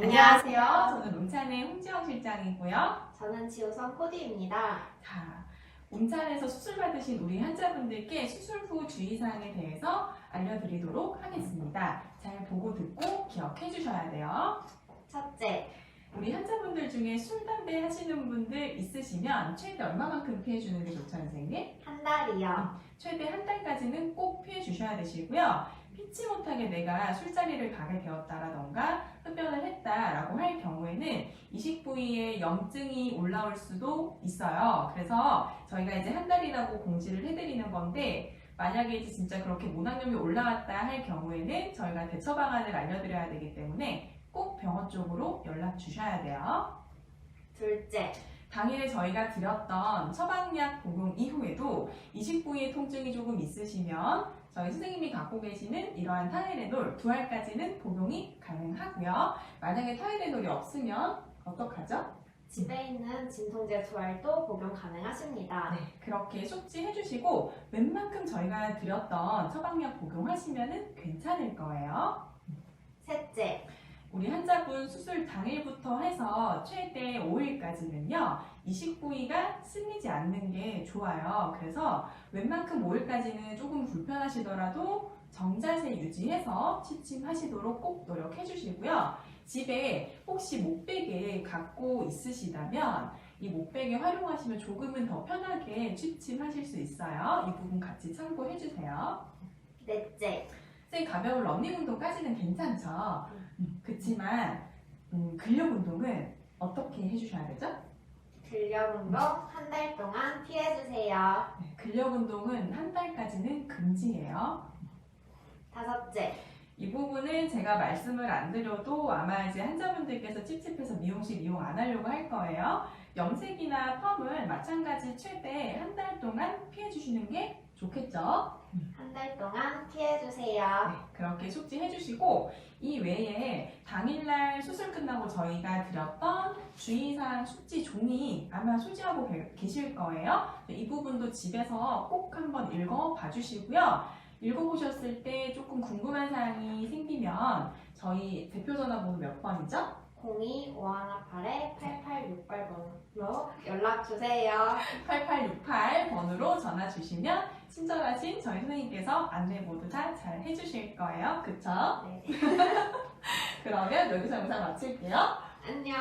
안녕하세요. 저는 롱찬의 홍지영 실장이고요. 저는 지호선 코디입니다. 자, 롱찬에서 수술 받으신 우리 환자분들께 수술 후 주의사항에 대해서 알려드리도록 하겠습니다. 잘 보고 듣고 기억해 주셔야 돼요. 첫째, 우리 환자분들 중에 술, 담배 하시는 분들 있으시면 최대 얼마만큼 피해 주는 게 좋죠, 선생님? 한 달이요. 최대 한 달까지는 꼭 피해 주셔야 되시고요. 피치 못하게 내가 술자리를 가게 되었다라던가 흡연을 했다라고 할 경우에는 이식 부위에 염증이 올라올 수도 있어요. 그래서 저희가 이제 한 달이라고 공지를 해드리는 건데 만약에 이제 진짜 그렇게 모낭염이 올라왔다 할 경우에는 저희가 대처 방안을 알려드려야 되기 때문에 꼭 병원 쪽으로 연락 주셔야 돼요. 둘째, 당일에 저희가 드렸던 처방약 복용 이후에도 이식 부위의 통증이 조금 있으시면 저희 선생님이 갖고 계시는 이러한 타이레놀 두 알까지는 복용이 가능하고요. 만약에 타이레놀이 없으면 어떡하죠? 집에 있는 진통제 두 알도 복용 가능하십니다. 네, 그렇게 숙지해 주시고 웬만큼 저희가 드렸던 처방약 복용하시면 괜찮을 거예요. 우리 환자분 수술 당일부터 해서 최대 5일까지는요, 이 식 부위가 쓸리지 않는 게 좋아요. 그래서 웬만큼 5일까지는 조금 불편하시더라도 정자세 유지해서 취침하시도록 꼭 노력해 주시고요. 집에 혹시 목베개 갖고 있으시다면 이 목베개 활용하시면 조금은 더 편하게 취침하실 수 있어요. 이 부분 같이 참고해 주세요. 넷째, 쌤 가벼운 러닝 운동까지는 괜찮죠. 음, 그렇지만 음, 근력 운동은 어떻게 해주셔야 되죠? 근력 운동 한 달 동안 피해주세요. 네, 근력 운동은 한 달까지는 금지예요. 다섯째, 이 부분은 제가 말씀을 안 드려도 아마 이제 환자분들께서 찝찝해서 미용실 이용 안 하려고 할 거예요. 염색이나 펌은 마찬가지 최대 한 달 동안 피해 주시는 게 좋겠죠? 한 달 동안 피해주세요. 네, 그렇게 숙지해 주시고 이 외에 당일날 수술 끝나고 저희가 드렸던 주의사항 숙지 종이 아마 소지하고 계- 계실 거예요. 네, 이 부분도 집에서 꼭 한번 읽어 봐 주시고요. 읽어보셨을 때 조금 궁금한 사항이 생기면 저희 대표 전화번호 몇 번이죠? 02-5188-8868번으로 연락 주세요. 8868번으로 전화 주시면 친절하신 저희 선생님께서 안내 모두 다 잘 해주실 거예요. 그쵸? 네. 그러면 여기서 영상 마칠게요. 안녕.